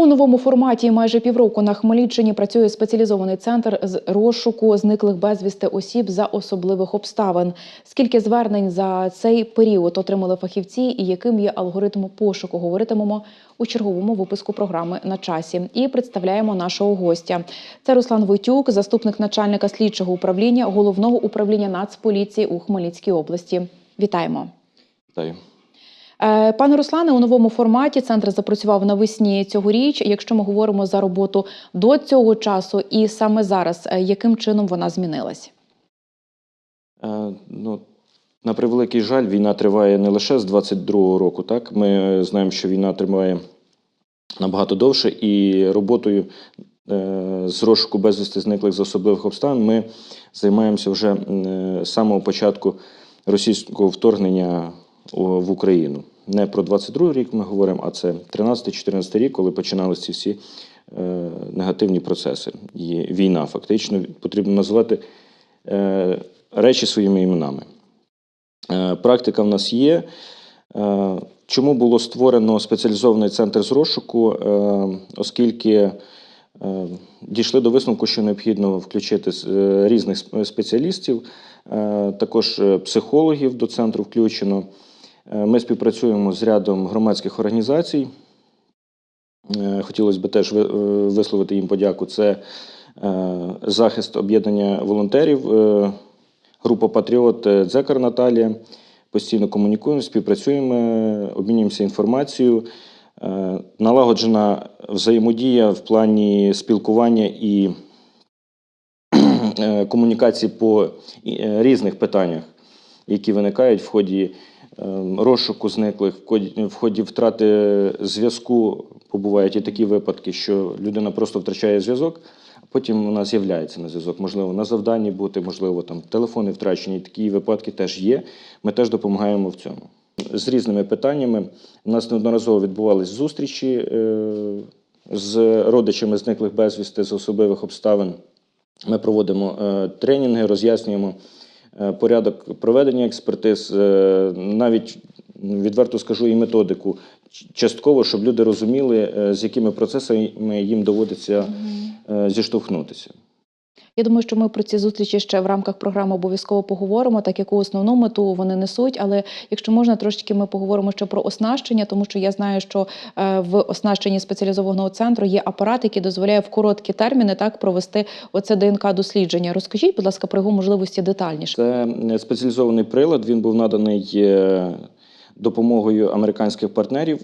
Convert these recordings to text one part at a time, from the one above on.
У новому форматі майже півроку на Хмельниччині працює спеціалізований центр з розшуку зниклих безвісти осіб за особливих обставин. Скільки звернень за цей період отримали фахівці і яким є алгоритм пошуку, говоритимемо у черговому випуску програми на часі. І представляємо нашого гостя. Це Руслан Войтюк, заступник начальника слідчого управління головного управління Нацполіції у Хмельницькій області. Вітаємо. Вітаю. Е, Пане Руслане, у новому форматі центр запрацював навесні цьогоріч. Якщо ми говоримо за роботу до цього часу і саме зараз, е, яким чином вона змінилась? Е, ну, на превеликий жаль, війна триває не лише з 22-го року. Так? Ми знаємо, що війна триває набагато довше, і роботою е, з розшуку безвісти зниклих з особливих обставин ми займаємося вже е, з самого початку російського вторгнення в Україну. Не про 22 рік ми говоримо, а це 13-14 рік, коли починалися ці всі е, негативні процеси. І війна фактично потрібно називати е, речі своїми іменами. Е, Практика в нас є. Е, Чому було створено спеціалізований центр з розшуку? Е, Оскільки е, дійшли до висновку, що необхідно включити е, різних спеціалістів, е, також психологів до центру включено. Е, Ми співпрацюємо з рядом громадських організацій. Е, Хотілося б теж е, висловити їм подяку. Це захист об'єднання волонтерів, група Патріот Дзекар Наталія. Постійно комунікуємо, співпрацюємо, обмінюємося інформацією. Налагоджена взаємодія в плані спілкування і комунікації по різних питаннях, які виникають в ході розшуку зниклих, в ході, втрати зв'язку. Побувають і такі випадки, що людина просто втрачає зв'язок, а потім вона з'являється на зв'язок. Можливо, на завданні бути, можливо, там телефони втрачені. Такі випадки теж є. Ми теж допомагаємо в цьому. З різними питаннями. У нас неодноразово відбувались зустрічі е, з родичами зниклих безвісти з особливих обставин. Ми проводимо е, тренінги, роз'яснюємо порядок проведення експертиз, е, навіть відверто скажу і методику частково, щоб люди розуміли, е, з якими процесами їм доводиться е, зіштовхнутися. Я думаю, що ми про ці зустрічі ще в рамках програми обов'язково поговоримо, так яку основну мету вони несуть. Але якщо можна, трошечки ми поговоримо ще про оснащення, тому що я знаю, що е, в оснащенні спеціалізованого центру є апарат, який дозволяє в короткі терміни так провести оце ДНК дослідження. Розкажіть, будь ласка, про його можливості детальніше. Це е, спеціалізований прилад. Він був наданий е, допомогою американських партнерів,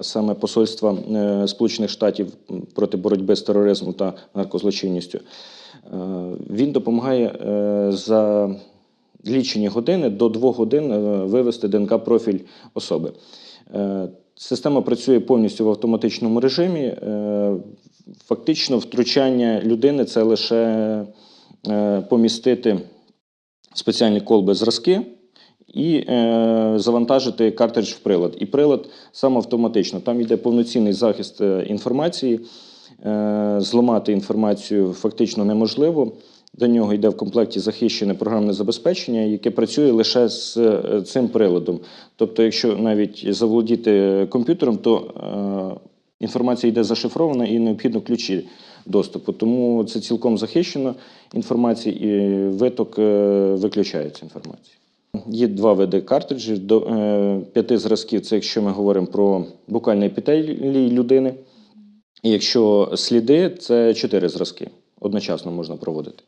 саме Посольства е, Сполучених Штатів проти боротьби з тероризмом та наркозлочинністю. Е, Він допомагає е, за лічені години до двох годин вивести ДНК-профіль особи. Система працює повністю в автоматичному режимі. Фактично, втручання людини це лише помістити спеціальні колби зразки і е, завантажити картридж в прилад. І прилад сам автоматично. Там йде повноцінний захист е, інформації. Е, зламати інформацію фактично неможливо. До нього йде в комплекті захищене програмне забезпечення, яке працює лише з е, цим приладом. Тобто, якщо навіть заволодіти комп'ютером, то е, інформація йде зашифрована і необхідно ключі доступу. Тому це цілком захищена інформація, і виток е, виключається інформації. Є два види картриджів. До е, п'яти зразків це якщо ми говоримо про букальний епітелій людини. І якщо сліди, це чотири зразки. Одночасно можна проводити.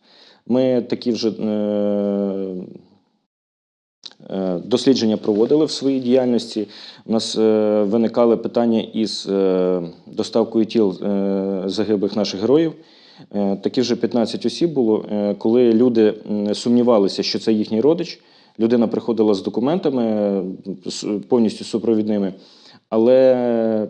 Ми такі вже е, е, дослідження проводили в своїй діяльності. У нас виникали питання із доставкою тіл загиблих наших героїв. Такі вже 15 осіб було, коли люди сумнівалися, що це їхній родич. Людина приходила з документами повністю супровідними, але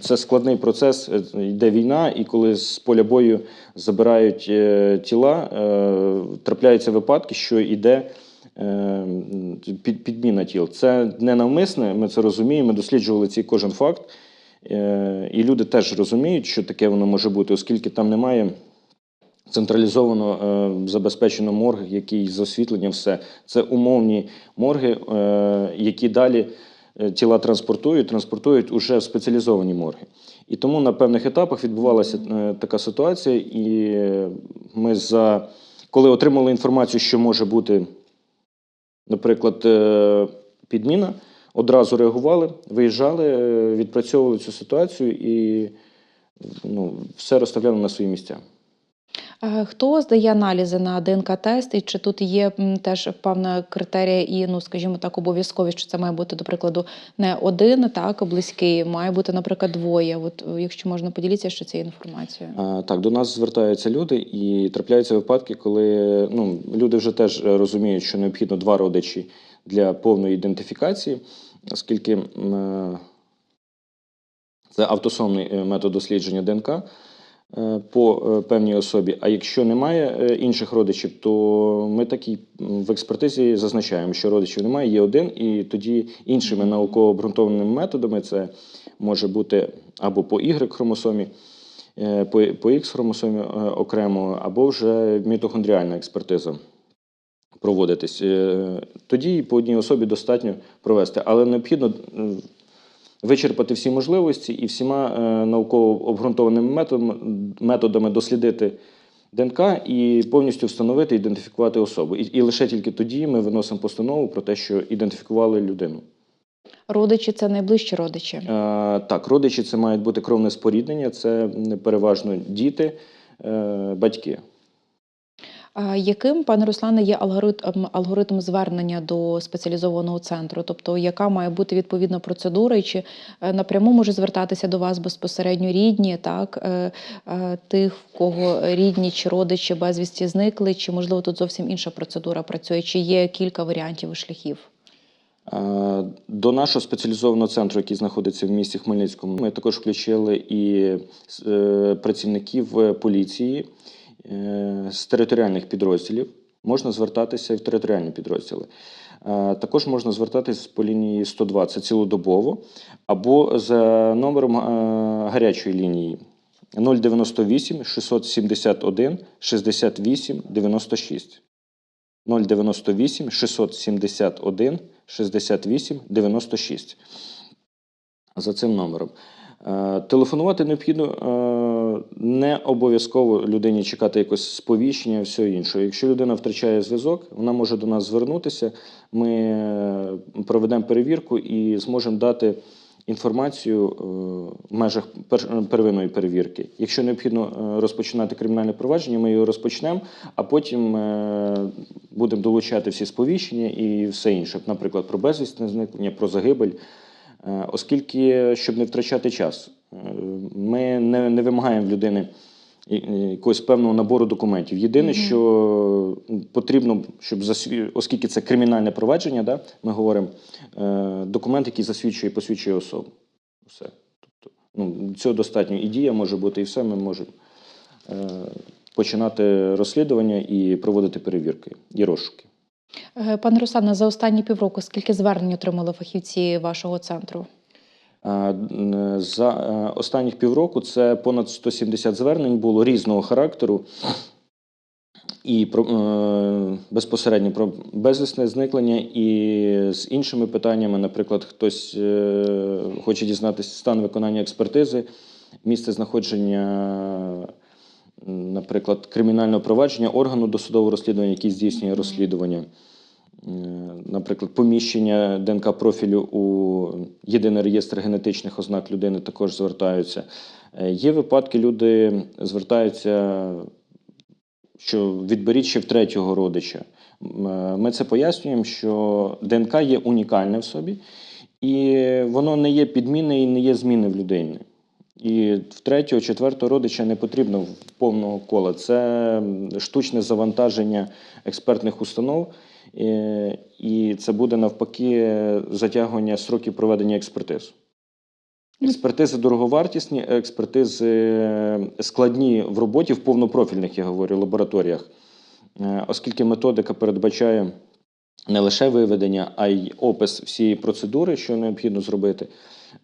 це складний процес. е, Йде війна, і коли з поля бою забирають е, тіла, е, трапляються випадки, що йде підміна тіл. Це ненавмисне, ми це розуміємо. Ми досліджували цей кожен факт. І люди теж розуміють, що таке воно може бути, оскільки там немає централізовано е, забезпечено морг, який з освітленням все. Це умовні морги, е, які далі е, тіла транспортують, транспортують уже в спеціалізовані морги. І тому на певних етапах відбувалася така ситуація, і ми за коли отримали інформацію, що може бути, наприклад, підміна, одразу реагували, виїжджали, відпрацьовували цю ситуацію і ну, все розставляли на свої місця. Е, Хто здає аналізи на ДНК-тест, і чи тут є теж певна критерія і, ну скажімо так, обов'язковість, що це має бути, до прикладу, не один, так, близький, має бути, наприклад, двоє. От е, якщо можна поділитися ще цією інформацією. Так, до нас звертаються люди, і трапляються випадки, коли ну, люди вже теж е, розуміють, що необхідно два родичі для повної ідентифікації, оскільки е, це автосомний е, метод дослідження ДНК е, по е, певній особі. А якщо немає е, інших родичів, то ми такі в експертизі зазначаємо, що родичів немає, є один, і тоді іншими науково обґрунтованими методами це може бути або по Y-хромосомі, е, по, X-хромосомі е, окремо, або вже мітохондріальна експертиза проводитись. Е, Тоді по одній особі достатньо провести, але необхідно е, вичерпати всі можливості і всіма е, науково обґрунтованими методами, дослідити ДНК і повністю встановити, ідентифікувати особу. І, і лише тільки тоді ми виносимо постанову про те, що ідентифікували людину. Родичі це найближчі родичі. Е, Так, родичі це мають бути кровне споріднення, це переважно діти, е, батьки. Яким, пане Руслане, є алгоритм, алгоритм звернення до спеціалізованого центру? Тобто, яка має бути відповідна процедура, і чи е, напряму може звертатися до вас безпосередньо рідні, так е, е, тих, в кого рідні чи родичі безвісті зникли, чи можливо тут зовсім інша процедура працює? Чи є кілька варіантів і шляхів? До нашого спеціалізованого центру, який знаходиться в місті Хмельницькому, ми також включили і працівників поліції з територіальних підрозділів. Можна звертатися і в територіальні підрозділи. Е, Також можна звертатись по лінії 102, це цілодобово, або за номером е, гарячої лінії 098 671 68 96. 098 671 68 96. За цим номером. Е, Телефонувати необхідно е, не обов'язково людині чекати якось сповіщення, все інше. Якщо людина втрачає зв'язок, вона може до нас звернутися. Ми е, проведемо перевірку і зможемо дати інформацію е, в межах первинної перевірки. Якщо необхідно е, розпочинати кримінальне провадження, ми його розпочнемо, а потім будемо долучати всі сповіщення і все інше, наприклад, про безвісне зникнення, про загибель. Оскільки, щоб не втрачати час, ми не, не вимагаємо в людини якогось певного набору документів. Єдине, Мгм. що потрібно, щоб засві... оскільки це кримінальне провадження, да, ми говоримо, е, документ, який засвідчує і посвідчує особу. Все. Тобто, ну, цього достатньо. І дія може бути, і все. Ми можемо е, починати розслідування і проводити перевірки і розшуки. Е, Пане Руслане, за останні півроку скільки звернень отримали фахівці вашого центру? За е, останніх півроку це понад 170 звернень було різного характеру. І про, е, безпосередньо про безвісне зникнення, і з іншими питаннями, наприклад, хтось е, хоче дізнатися стан виконання експертизи, місце знаходження, наприклад, кримінального провадження органу досудового розслідування, який здійснює розслідування. Е, Наприклад, поміщення ДНК профілю у єдиний реєстр генетичних ознак людини також звертаються. Е, Є випадки, люди звертаються, що відберіть ще в третього родича. Е, Ми це пояснюємо, що ДНК є унікальне в собі, і воно не є підмінне і не є зміни в людині. І в третього, четвертого родича не потрібно повного кола. Це штучне завантаження експертних установ, і це буде навпаки затягування сроків проведення експертиз. Експертизи дороговартісні, експертизи е, складні в роботі в повнопрофільних, я говорю, лабораторіях, Е, оскільки методика передбачає не лише виведення, а й опис всієї процедури, що необхідно зробити,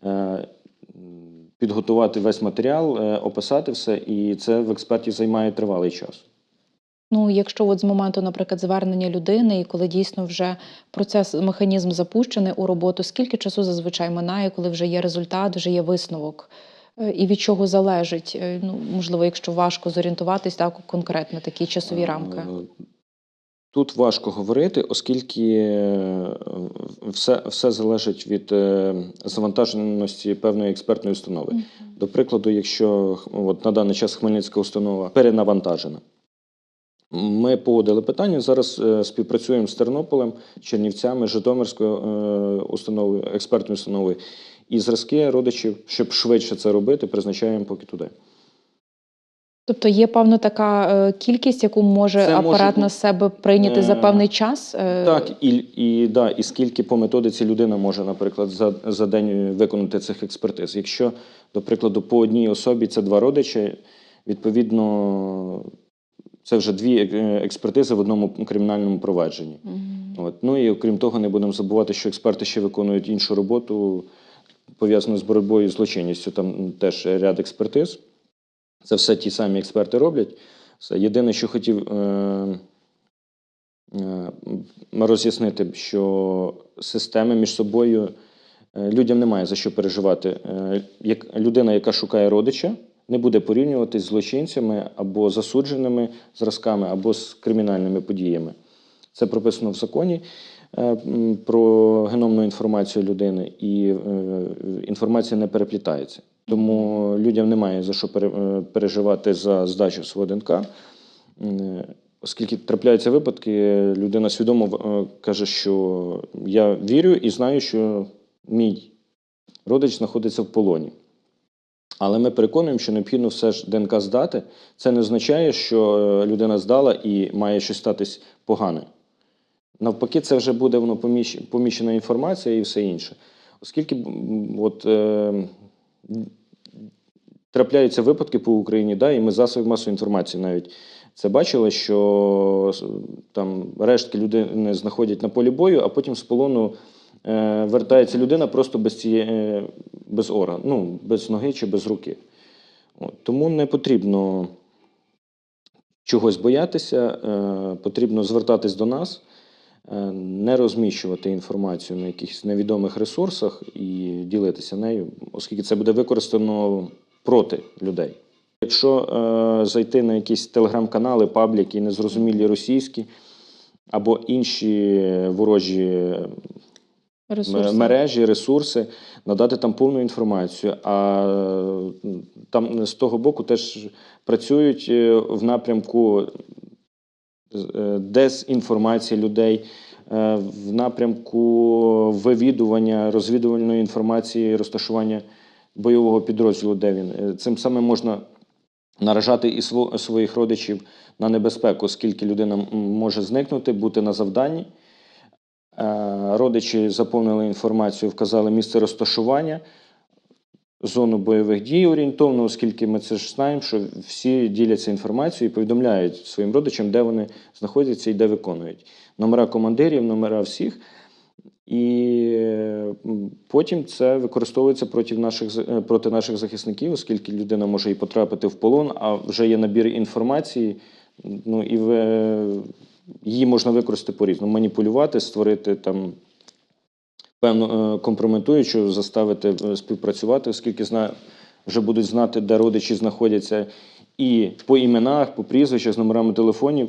е, підготувати весь матеріал, е, описати все, і це в експертів займає тривалий час. Ну, якщо от з моменту, наприклад, звернення людини, і коли дійсно вже процес, механізм запущений у роботу, скільки часу зазвичай минає, коли вже є результат, вже є висновок? Е, І від чого залежить? Е, Ну, можливо, якщо важко зорієнтуватись так конкретно такі часові рамки. Е, Тут важко говорити, оскільки е, все, все залежить від е, завантаженості певної експертної установи. До прикладу, якщо от, на даний час Хмельницька установа перенавантажена, ми погодили питання. Зараз е, співпрацюємо з Тернополем, Чернівцями, Житомирською е, установою, експертною установою. І зразки родичів, щоб швидше це робити, призначаємо поки туди. Тобто є певна така е, кількість, яку може Це може апарат на себе прийняти за певний час? Так, і, і, да, і скільки по методиці людина може, наприклад, за, за день виконати цих експертиз. Якщо, до прикладу, по одній особі це два родичі, відповідно, це вже дві е, експертизи в одному кримінальному провадженні. Мгм. От. Ну і окрім того, не будемо забувати, що експерти ще виконують іншу роботу, пов'язану з боротьбою з злочинністю. Там теж ряд експертиз. Це все ті самі експерти роблять. Все. Єдине, що хотів е, е, роз'яснити, що системи між собою е, людям немає за що переживати. Е, Як людина, яка шукає родича, не буде порівнюватись з злочинцями або засудженими зразками, або з кримінальними подіями. Це прописано в законі е, про геномну інформацію людини, і е, інформація не переплітається. Тому людям немає за що е, переживати за здачу свого ДНК. Оскільки трапляються випадки, людина свідомо каже, що я вірю і знаю, що мій родич знаходиться в полоні. Але ми переконуємо, що необхідно все ж ДНК здати. Це не означає, що е, людина здала і має щось статись погане. Навпаки, це вже буде воно поміщ- поміщена інформація і все інше. Оскільки от, е, трапляються випадки по Україні, да, і ми засоби масової інформації навіть це бачили, що там рештки людини знаходять на полі бою, а потім з полону е, вертається людина просто без цієї, е, без орган, ну, без ноги чи без руки. От, тому не потрібно чогось боятися, е, потрібно звертатись до нас, е, не розміщувати інформацію на якихось невідомих ресурсах і ділитися нею, оскільки це буде використано проти людей. Якщо е, зайти на якісь телеграм-канали, пабліки, незрозумілі російські або інші ворожі Ресурси. мережі, ресурси, надати там повну інформацію. А там з того боку теж працюють е, в напрямку е, дезінформації людей, е, в напрямку вивідування, розвідувальної інформації, розташування бойового підрозділу, де він. Е, Цим самим можна наражати і своїх родичів на небезпеку, оскільки людина може зникнути, бути на завданні. Е, Родичі заповнили інформацію, вказали місце розташування, зону бойових дій орієнтовно, оскільки ми це ж знаємо, що всі діляться інформацією і повідомляють своїм родичам, де вони знаходяться і де виконують. Номера командирів, номера всіх. І е, потім це використовується проти наших, е, проти наших захисників, оскільки людина може і потрапити в полон, а вже є набір інформації, ну і в, її можна використати по-різному. Маніпулювати, створити там певну е, компрометуючу, заставити е, співпрацювати, оскільки зна, вже будуть знати, де родичі знаходяться, і по іменах, по прізвищах, з номерами телефонів.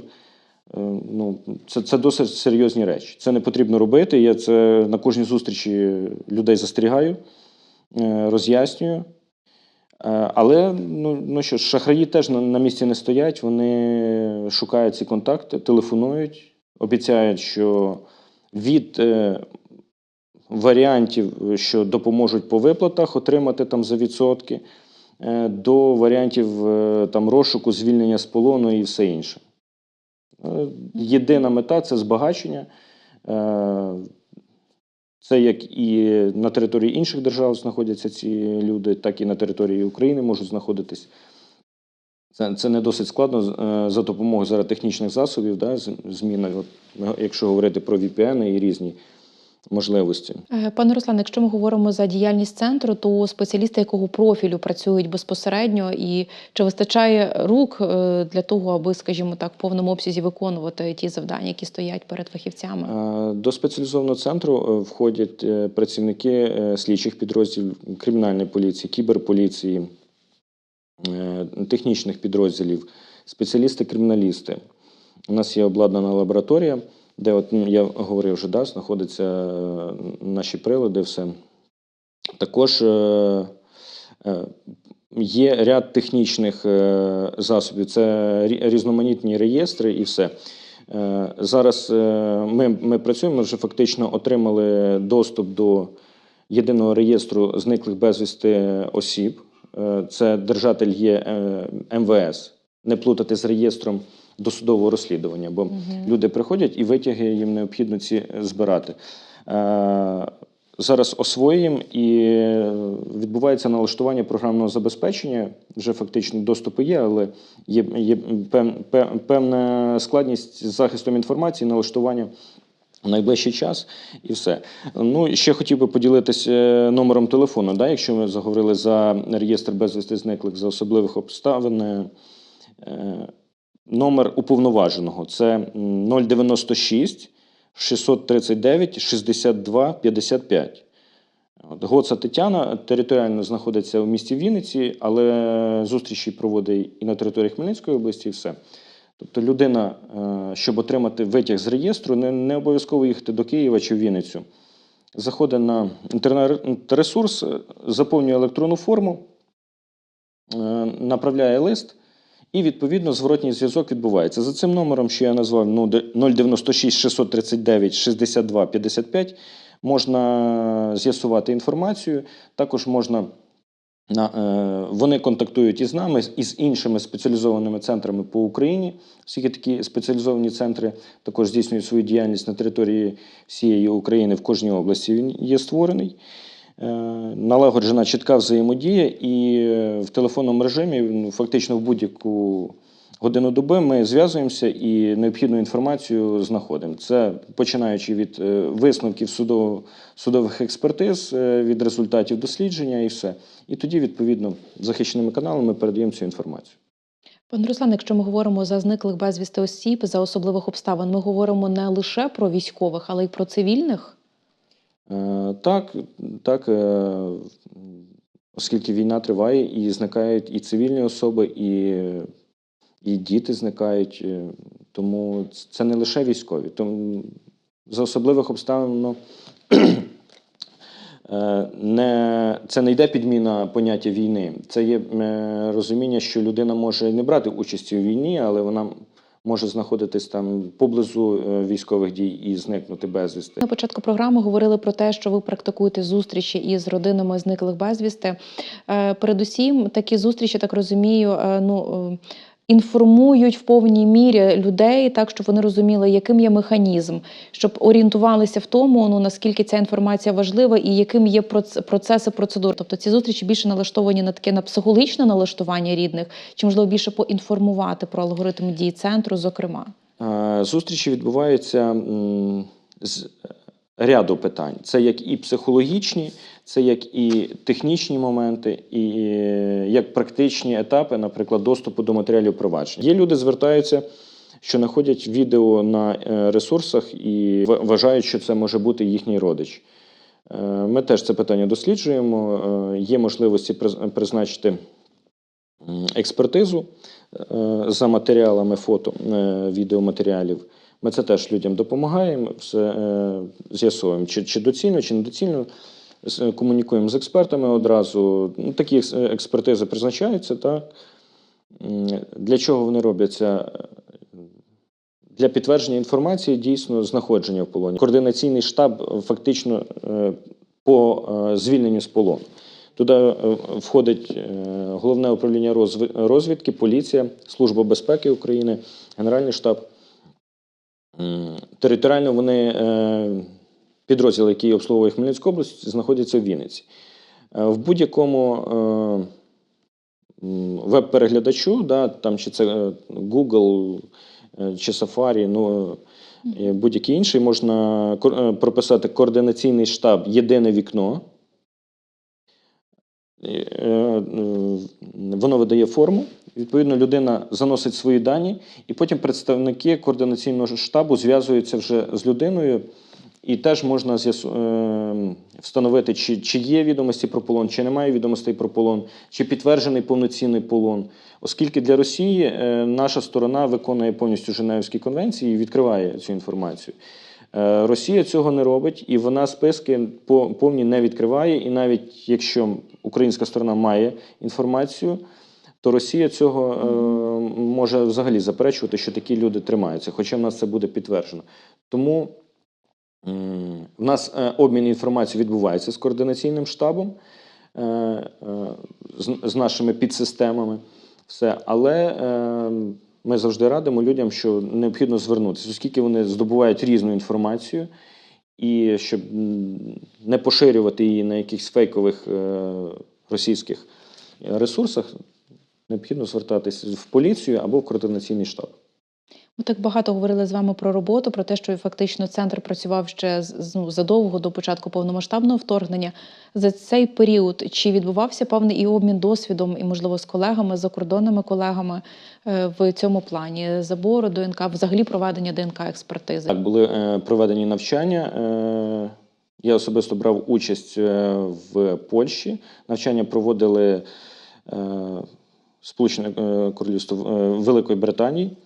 Е, Ну, це, це досить серйозні речі. Це не потрібно робити. Я це на кожній зустрічі людей застерігаю, роз'яснюю. Е, Але ну, ну що ж, шахраї теж на, на місці не стоять. Вони шукають ці контакти, телефонують, обіцяють, що від е, варіантів, що допоможуть по виплатах отримати там за відсотки, е, до варіантів е, там розшуку, звільнення з полону і все інше. Е, Єдина мета це збагачення. Е, Це як і на території інших держав знаходяться ці люди, так і на території України можуть знаходитись. Це, це не досить складно е, за допомогою зараз технічних засобів, да, зміна, от, якщо говорити про VPN і різні можливості. Е, Пане Руслане, якщо ми говоримо за діяльність центру, то спеціалісти якого профілю працюють безпосередньо, і чи вистачає рук е, для того, аби, скажімо так, в повному обсязі виконувати ті завдання, які стоять перед фахівцями? Е, До спеціалізованого центру входять працівники слідчих підрозділів кримінальної поліції, кіберполіції, технічних підрозділів, спеціалісти-криміналісти. У нас є обладнана лабораторія, де, от, ну, я говорив вже, да, знаходяться е, наші прилади, все. Також е, е, є ряд технічних засобів, це різноманітні реєстри і все. Зараз ми, ми працюємо, вже фактично отримали доступ до єдиного реєстру зниклих безвісти осіб. Це держатель є МВС. Не плутати з реєстром досудового розслідування, бо люди приходять і витяги їм необхідно ці збирати. Е, Зараз освоюємо і е, відбувається налаштування програмного забезпечення. Вже фактично доступи є, але є, є пев, пев- певна складність з захистом інформації, налаштування в найближчий час і все. Ну, ще хотів би поділитися е, номером телефону. Да, якщо ми заговорили за реєстр безвісти зниклих за особливих обставин. Номер уповноваженого це 096 639 62 55. От, Гоца Тетяна територіально знаходиться в місті Вінниці, але зустрічі проводить і на території Хмельницької області, і все. Тобто людина, е, щоб отримати витяг з реєстру, не, не обов'язково їхати до Києва чи в Вінницю. Заходить на інтернет-ресурс, заповнює електронну форму, е, направляє лист, і відповідно зворотній зв'язок відбувається. За цим номером, що я назвав ну, 096 639 62 55, можна з'ясувати інформацію. Також можна на, е, вони контактують із нами і з іншими спеціалізованими центрами по Україні. Оскільки такі спеціалізовані центри також здійснюють свою діяльність на території всієї України в кожній області. Він є створений. Е, Налагоджена чітка взаємодія, і е, в телефонному режимі ну, фактично в будь-яку годину доби ми зв'язуємося і необхідну інформацію знаходимо. Це починаючи від е, висновків судово- судових експертиз, від результатів дослідження і все. І тоді, відповідно, захищеними каналами передаємо цю інформацію. Пане Руслан, якщо ми говоримо за зниклих безвісти осіб за особливих обставин, ми говоримо не лише про військових, але й про цивільних. Е, Так, так, е, оскільки війна триває, і зникають і цивільні особи, і, і діти зникають. е, Тому це не лише військові. Тому за особливих обставин ну, не, це не йде підміна поняття війни. Це є розуміння, що людина може не брати участі у війні, але вона може знаходитись там поблизу е, військових дій і зникнути безвісти. На початку програми говорили про те, що ви практикуєте зустрічі із родинами зниклих безвісти. Е, Передусім, такі зустрічі, так розумію, е, ну. Е, Інформують в повній мірі людей, так щоб вони розуміли, яким є механізм, щоб орієнтувалися в тому, ну наскільки ця інформація важлива і яким є проц- процеси процедури. Тобто ці зустрічі більше налаштовані на таке на психологічне налаштування рідних, чи можливо більше поінформувати про алгоритм дій центру, зокрема. Е, Зустрічі відбуваються з ряду питань. Це як і психологічні, це як і технічні моменти, і е, як практичні етапи, наприклад, доступу до матеріалів провадження. Є люди звертаються, що знаходять відео на е, ресурсах і вважають, що це може бути їхній родич. Е, Ми теж це питання досліджуємо. Є можливості призначити експертизу за матеріалами фото, відеоматеріалів. Ми це теж людям допомагаємо, все з'ясовуємо, чи, чи доцільно, чи недоцільно. З- Комунікуємо з експертами одразу. Ну, такі експертизи призначаються. Так? Для чого вони робляться? Для підтвердження інформації дійсно знаходження в полоні. Координаційний штаб е, фактично е, по е, звільненню з полону. Туди е, входить е, головне управління розвідки, поліція, Служба безпеки України, Генеральний штаб. Територіально вони підрозділи, які обслуговує Хмельницьку область, знаходяться в Вінниці. Е, В будь-якому е, веб-переглядачу, да, там чи це е, Google чи Safari, ну, будь-який інший, можна прописати координаційний штаб Єдине вікно. Воно видає форму. Відповідно, людина заносить свої дані, і потім представники координаційного штабу зв'язуються вже з людиною, і теж можна з'ясу- е, встановити, чи, чи є відомості про полон, чи немає відомостей про полон, чи підтверджений повноцінний полон. Оскільки для Росії е, наша сторона виконує повністю Женевські конвенції і відкриває цю інформацію. Е, Росія цього не робить, і вона списки по- повні не відкриває. І навіть якщо українська сторона має інформацію, то Росія цього е, може взагалі заперечувати, що такі люди тримаються, хоча в нас це буде підтверджено. Тому в нас е, обмін інформацією відбувається з координаційним штабом, е, е, з, нашими підсистемами. Все. Але ми завжди радимо людям, що необхідно звернутися, оскільки вони здобувають різну інформацію, і щоб не поширювати її на якихось фейкових російських ресурсах, необхідно звертатися в поліцію або в координаційний штаб. Ми так багато говорили з вами про роботу, про те, що фактично центр працював ще ну, задовго до початку повномасштабного вторгнення. За цей період чи відбувався певний і обмін досвідом, і можливо з колегами, з закордонними колегами е, в цьому плані забору ДНК, взагалі проведення ДНК експертизи? Так, були е, проведені навчання. Е, я особисто брав участь в Польщі. Навчання проводили Сполучене Королівство Великої Британії.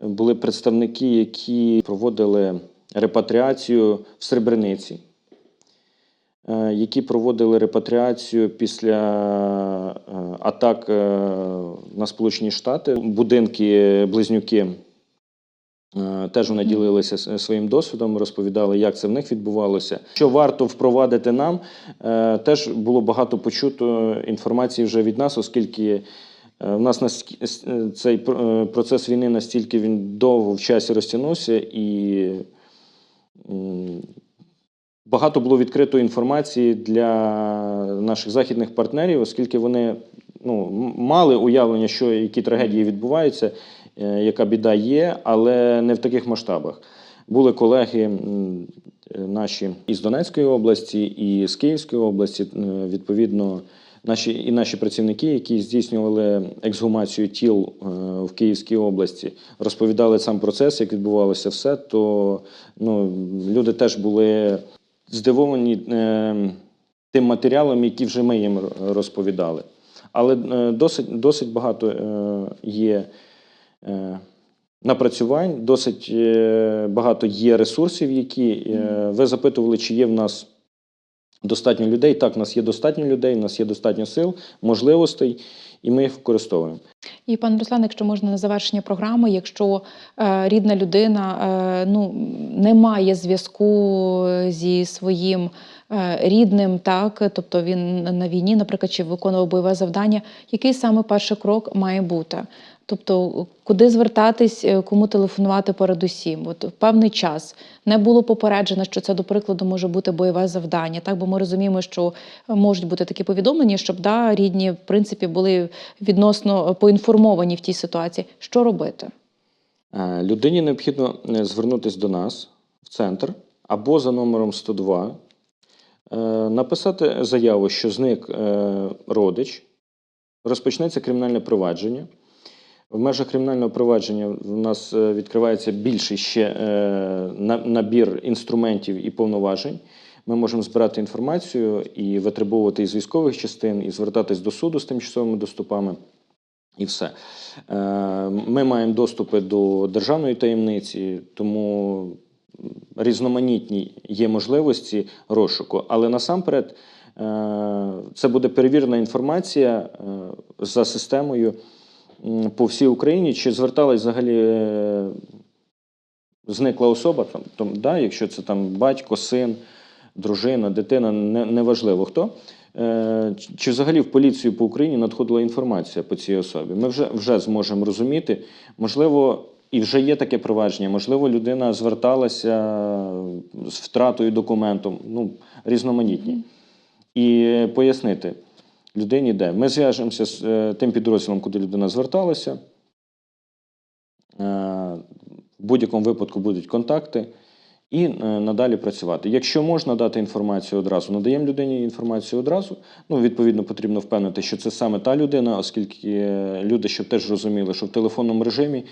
Були представники, які проводили репатріацію в Сребрениці, е, які проводили репатріацію після е, атак е, на Сполучені Штати, будинки близнюки. Теж вони ділилися своїм досвідом, розповідали, як це в них відбувалося. Що варто впровадити нам, теж було багато почуто інформації вже від нас, оскільки е, в нас наскі- е, цей е, процес війни настільки він довго в часі розтягнувся, і багато було відкрито інформації для наших західних партнерів, оскільки вони ну, мали уявлення, що які трагедії відбуваються, е, яка біда є, але не в таких масштабах. Були колеги е, наші із Донецької області, і з Київської області, е, відповідно, наші і наші працівники, які здійснювали ексгумацію тіл е, в Київській області, розповідали сам процес, як відбувалося все. То ну, люди теж були здивовані е, тим матеріалом, який вже ми їм розповідали. Але е, досить, досить багато є напрацювань, досить багато є ресурсів, які ви запитували, чи є в нас достатньо людей. Так, в нас є достатньо людей, в нас є достатньо сил, можливостей, і ми їх використовуємо. І пан Руслан, якщо можна на завершення програми, якщо е, рідна людина е, ну, не має зв'язку зі своїм е, рідним, так, тобто він на війні, наприклад, чи виконував бойове завдання, який саме перший крок має бути? Тобто, куди звертатись, е, кому телефонувати передусім? От в певний час не було попереджено, що це, до прикладу, може бути бойове завдання. Так, бо ми розуміємо, що можуть бути такі повідомлення, щоб да, рідні, в принципі, були відносно поінформовані в тій ситуації. Що робити? Е, Людині необхідно е, звернутися до нас в центр або за номером 102, е, написати заяву, що зник е, родич, розпочнеться кримінальне провадження. В межах кримінального провадження в нас е, відкривається більший ще е, набір інструментів і повноважень. Ми можемо збирати інформацію і витребовувати із військових частин, і звертатись до суду з тимчасовими доступами. І все. Е, Ми маємо доступи до державної таємниці, тому різноманітні є можливості розшуку. Але насамперед це буде перевірена інформація за системою по всій Україні. Чи зверталась взагалі е, зникла особа, там, там, да, якщо це там батько, син, дружина, дитина, не, неважливо хто. Е, чи- Чи взагалі в поліцію по Україні надходила інформація по цій особі? Ми вже, вже зможемо розуміти. Можливо, і вже є таке провадження. Можливо, людина зверталася з втратою документом, ну, різноманітні. І пояснити людині, де. Ми зв'яжемося з е, тим підрозділом, куди людина зверталася. Е, В будь-якому випадку будуть контакти і е, надалі працювати. Якщо можна дати інформацію одразу, надаємо людині інформацію одразу. Ну, відповідно, потрібно впевнити, що це саме та людина, оскільки е, люди, щоб теж розуміли, що в телефонному режимі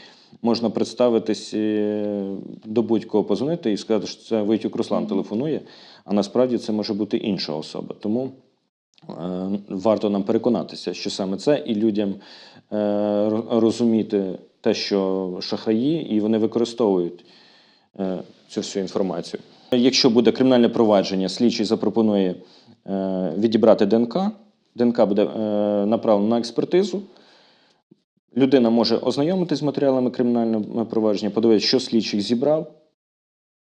можна представитись е, до будь-кого позвонити і сказати, що це Войтюк Руслан телефонує, а насправді це може бути інша особа. Тому варто нам переконатися, що саме це, і людям е, розуміти те, що шахраї, і вони використовують е, цю всю інформацію. Якщо буде кримінальне провадження, слідчий запропонує е, відібрати ДНК. ДНК буде е, направлено на експертизу. Людина може ознайомитись з матеріалами кримінального провадження, подивитися, що слідчий зібрав.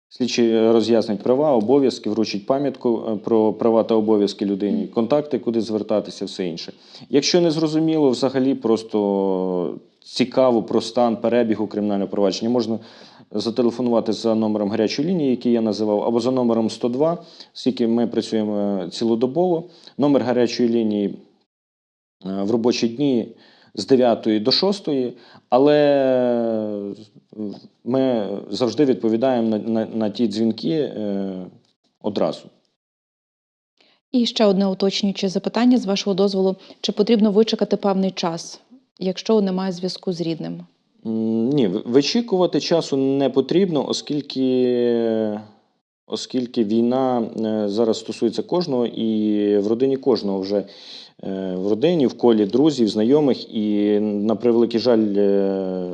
Слідчий роз'яснить права, обов'язки, вручить пам'ятку е, про права та обов'язки людині, контакти, куди звертатися, все інше. Якщо не зрозуміло, взагалі просто цікаво про стан перебігу кримінального провадження, можна зателефонувати за номером гарячої лінії, який я називав, або за номером 102, оскільки ми працюємо цілодобово. Номер гарячої лінії е, в робочі дні з 9 до 6, але ми завжди відповідаємо на, на, на ті дзвінки е, одразу. І ще одне уточнююче запитання з вашого дозволу: чи потрібно вичекати певний час, якщо немає зв'язку з рідним? Ні, вичікувати часу не потрібно, оскільки, оскільки війна е, зараз стосується кожного, і в родині кожного вже е, в родині, в колі друзів, знайомих. І на превеликий жаль, е,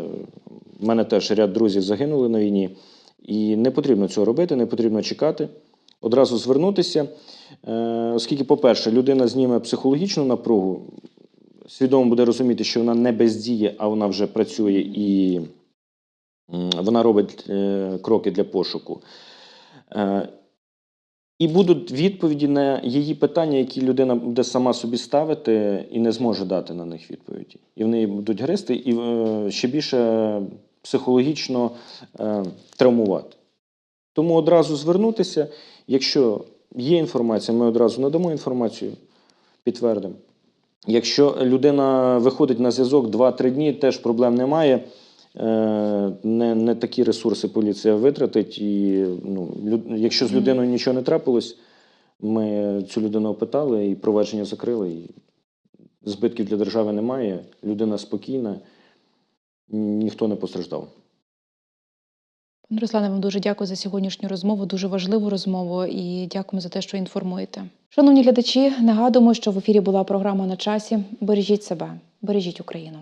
в мене теж ряд друзів загинули на війні. І не потрібно цього робити, не потрібно чекати. Одразу звернутися, оскільки, по-перше, людина зніме психологічну напругу, свідомо буде розуміти, що вона не бездіє, а вона вже працює і вона робить кроки для пошуку. Е, І будуть відповіді на її питання, які людина буде сама собі ставити і не зможе дати на них відповіді. І вони будуть гристи і е, ще більше психологічно е, травмувати. Тому одразу звернутися. Якщо є інформація, ми одразу надамо інформацію, підтвердимо. Якщо людина виходить на зв'язок 2-3 дні, теж проблем немає. Е, Не, не такі ресурси поліція витратить. І, ну, лю- якщо з людиною нічого не трапилось, ми цю людину опитали і провадження закрили. І збитків для держави немає. Людина спокійна, ніхто не постраждав. Пане Руслане, вам дуже дякую за сьогоднішню розмову, дуже важливу розмову і дякуємо за те, що інформуєте. Шановні глядачі, нагадуємо, що в ефірі була програма на часі. Бережіть себе, бережіть Україну.